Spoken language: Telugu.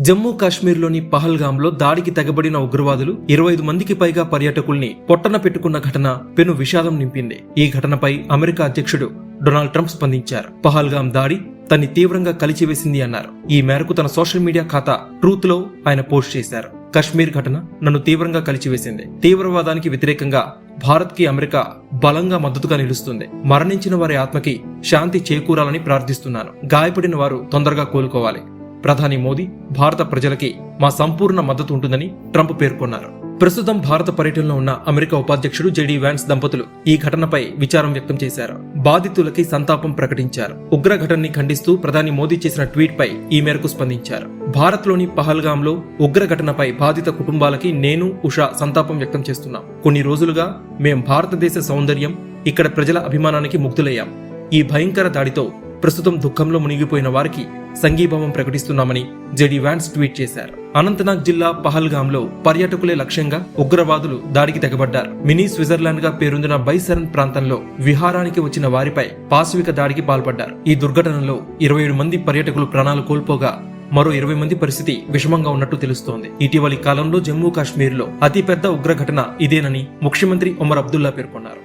జమ్మూ కాశ్మీర్లోని పహల్గాంలో దాడికి తెగబడిన ఉగ్రవాదులు ఇరవై ఐదు మందికి పైగా పర్యాటకుల్ని పొట్టన పెట్టుకున్న ఘటన పెను విషాదం నింపింది. ఈ ఘటనపై అమెరికా అధ్యక్షుడు డొనాల్డ్ ట్రంప్ స్పందించారు. పహల్గాం దాడి తన్ని తీవ్రంగా కలిచివేసింది అన్నారు. ఈ మేరకు తన సోషల్ మీడియా ఖాతా ట్రూత్లో ఆయన పోస్ట్ చేశారు. కశ్మీర్ ఘటన నన్ను తీవ్రంగా కలిచివేసింది. తీవ్రవాదానికి వ్యతిరేకంగా భారత్కి అమెరికా బలంగా మద్దతుగా నిలుస్తుంది. మరణించిన వారి ఆత్మకి శాంతి చేకూరాలని ప్రార్థిస్తున్నాను. గాయపడిన వారు తొందరగా కోలుకోవాలి. ప్రధాని మోదీ భారత ప్రజలకి మా సంపూర్ణ మద్దతు ఉంటుందని ట్రంప్ పేర్కొన్నారు. ప్రస్తుతం భారత పర్యటనలో ఉన్న అమెరికా ఉపాధ్యక్షుడు జేడీ వ్యాన్స్ దంపతులు ఈ ఘటనపై విచారం వ్యక్తం చేశారు. బాధితులకి సంతాపం ప్రకటించారు. ఉగ్ర ఘటనని ఖండిస్తూ ప్రధాని మోదీ చేసిన ట్వీట్ పై ఈ మేరకు స్పందించారు. భారత్లోని పహల్గాంలో ఉగ్ర ఘటనపై బాధిత కుటుంబాలకి నేను ఉషా సంతాపం వ్యక్తం చేస్తున్నాం. కొన్ని రోజులుగా మేం భారతదేశ సౌందర్యం ఇక్కడ ప్రజల అభిమానానికి ముగ్ధులయ్యాం. ఈ భయంకర దాడితో ప్రస్తుతం దుఃఖంలో మునిగిపోయిన వారికి సంఘీభావం ప్రకటిస్తున్నామని జెడి వ్యాన్స్ ట్వీట్ చేశారు. అనంతనాగ్ జిల్లా పహల్గాంలో పర్యాటకులే లక్ష్యంగా ఉగ్రవాదులు దాడికి తెగబడ్డారు. మినీ స్విట్జర్లాండ్గా పేరొందిన బైసరన్ ప్రాంతంలో విహారానికి వచ్చిన వారిపై పాశవిక దాడికి పాల్పడ్డారు. ఈ దుర్ఘటనలో ఇరవై ఏడు మంది పర్యాటకులు ప్రాణాలు కోల్పోగా మరో ఇరవై మంది పరిస్థితి విషమంగా ఉన్నట్టు తెలుస్తోంది. ఇటీవలి కాలంలో జమ్మూ కాశ్మీర్లో అతిపెద్ద ఉగ్ర ఘటన ఇదేనని ముఖ్యమంత్రి ఒమర్ అబ్దుల్లా పేర్కొన్నారు.